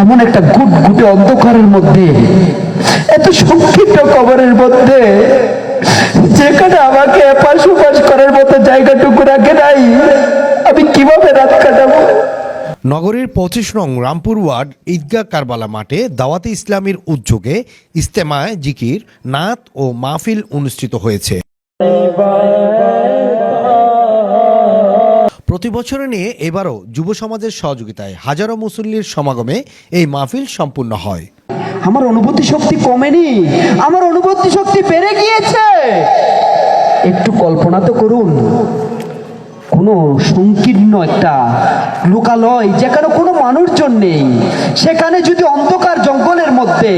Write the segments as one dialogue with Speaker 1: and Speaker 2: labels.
Speaker 1: এমন একটা গুট গুটে অন্ধকারের মধ্যে, এত সংক্ষিপ্ত কবরের মধ্যে, যেখানে আমাকে এপাশ ওপাশ করার মতো জায়গাটুকু রাখে নাই, আমি কীভাবে রাত কাটাবো?
Speaker 2: নগরীর পঁচিশ নং রামপুর ওয়ার্ড ঈদগাহ কারবালা মাঠে দাওয়াতে ইসলামীর উদ্যোগে ইস্তেমায় জিকির, নাত ও মাহফিল অনুষ্ঠিত হয়েছে। প্রতি বছরে নিয়ে এবারও যুব সমাজের সহযোগিতায় হাজারো মুসল্লির সমাগমে এই মাহফিল সম্পূর্ণ হয়।
Speaker 1: আমার অনুভূতি শক্তি কমেনি। আমার অনুভূতি শক্তি বেড়ে গিয়েছে। একটু কল্পনা তো করুন। কোনো সংকীর্ণ একটা লোকালয় যেখানে কোনো মানুষজন নেই, সেখানে যদি অন্ধকার জঙ্গলের মধ্যে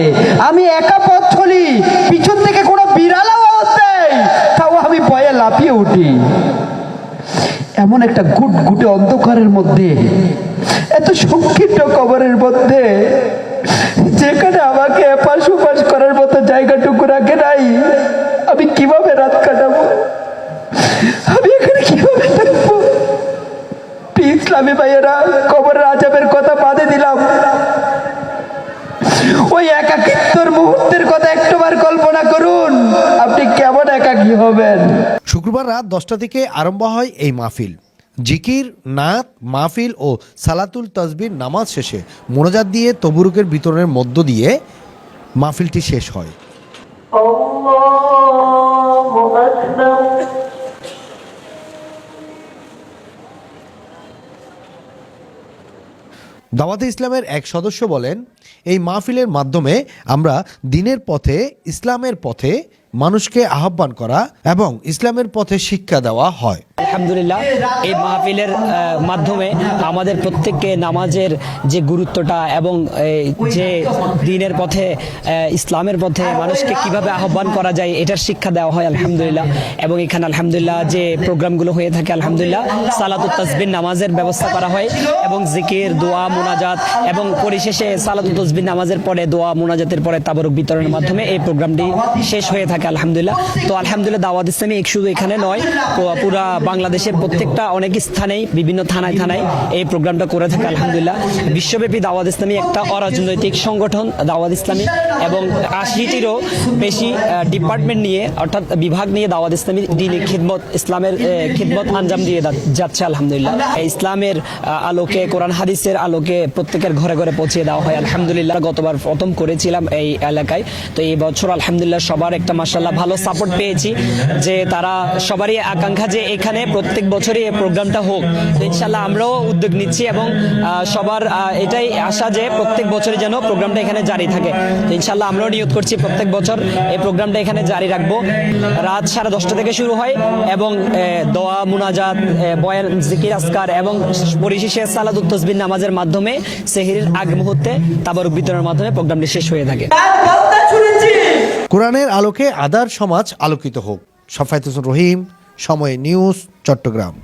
Speaker 1: আমি একা পথ চলি, পিছন থেকে কোনো বিড়াল আওয়াজ দেয় তাও আমি ভয়ে লাফিয়ে উঠি। এমন একটা গুট গুটে অন্ধকারের মধ্যে, এত সংকীর্ণ কবরের মধ্যে, যেখানে আমাকে এপাশ ওপাশ করার মতো জায়গাটুকু রাখে নাই, আমি কীভাবে রাত কাটাবো? আমি এখানে কীভাবে থাকব? ইসলামী ভাইয়েরা, কবরের আজাবের কথা বাদে দিলাম। ওই একাকিত্বর মুহূর্তের কথা একটাবার কল্পনা করুন, আপনি কেমন একাকী হবেন?
Speaker 2: শুক্রবার রাত দশটা থেকে আরম্ভ হয় এই মাহফিল। জিকির নাথ মাহফিল ও সালাতুল তসবির নামাজ শেষে মোনাজাত দিয়ে তবুরুকের বিতরণের মধ্য দিয়ে মাহফিলটি শেষ হয়। দাওয়াতে ইসলামের এক সদস্য বলেন এই মাহফিলের মাধ্যমে আমরা দিনের পথে ইসলামের পথে মানুষকে আহ্বান করা এবং ইসলামের পথে শিক্ষা দেওয়া হয়।
Speaker 3: আলহামদুলিল্লাহ, এই মাহফিলের মাধ্যমে আমাদের প্রত্যেককে নামাজের যে গুরুত্বটা এবং যে দিনের পথে ইসলামের পথে মানুষকে কীভাবে আহ্বান করা যায়, এটার শিক্ষা দেওয়া হয়, আলহামদুলিল্লাহ। এবং এখানে আলহামদুলিল্লাহ যে প্রোগ্রামগুলো হয়ে থাকে, আলহামদুলিল্লাহ, সালাতুত তাসবিন নামাজের ব্যবস্থা করা হয় এবং জিকির, দোয়া, মোনাজাত এবং পরিশেষে সালাতুত তসবিন নামাজের পরে, দোয়া, মোনাজাতের পরে তাবরক বিতরণের মাধ্যমে এই প্রোগ্রামটি শেষ হয়ে থাকে। আলহামদুলিল্লাহ। তো আলহামদুলিল্লাহ দাওয়াত ইসলামী এক শুধু এখানে নয়, পুরা বাংলাদেশের প্রত্যেকটা অনেক স্থানেই, বিভিন্ন থানায় থানায় এই প্রোগ্রামটা করে থাকে আলহামদুলিল্লাহ। বিশ্বব্যাপী দাওয়াত ইসলামী একটা অরাজনৈতিক সংগঠন দাওয়াত ইসলামী এবং আশিটিরও বেশি ডিপার্টমেন্ট নিয়ে, অর্থাৎ বিভাগ নিয়ে দাওয়াত ইসলামী দিনী খিদমত, ইসলামের খিদমত আঞ্জাম দিয়ে যাচ্ছে আলহামদুলিল্লাহ। ইসলামের আলোকে, কোরআন, হাদিসের আলোকে প্রত্যেকের ঘরে ঘরে পৌঁছে দেওয়া হয়। আলহামদুলিল্লাহ গতবার প্রথম করেছিলাম এই এলাকায়। তো এই বছর আলহামদুলিল্লাহ সবার একটা মাসাল্লাহ ভালো সাপোর্ট পেয়েছি যে তারা সবারই আকাঙ্ক্ষা যে এখানে প্রত্যেক বছরই এই প্রোগ্রামটা হোক। ইনশাল্লাহ আমরাও উদ্যোগ নিচ্ছি এবং সবার এটাই আশা যে প্রত্যেক বছরই যেন প্রোগ্রামটা এখানে জারি থাকে। ইনশাল্লাহ আমরাও নিয়োগ করছি প্রত্যেক বছর এই প্রোগ্রামটা এখানে জারি রাখব। রাত সাড়ে দশটা থেকে শুরু হয় এবং দোয়া, মুনাজাত বয়ান, জিকির আসকার এবং পরিশেষে সালাদুত তসবির নামাজের মাধ্যমে সেহিরের আগ মুহূর্তে তাবরক বিতরণের মাধ্যমে প্রোগ্রামটি শেষ হয়ে থাকে।
Speaker 2: কোরআনের আলোকে আদার সমাজ আলোকিত হোক। সাফায়তুল রহিম সময় নিউজ চট্টগ্রাম।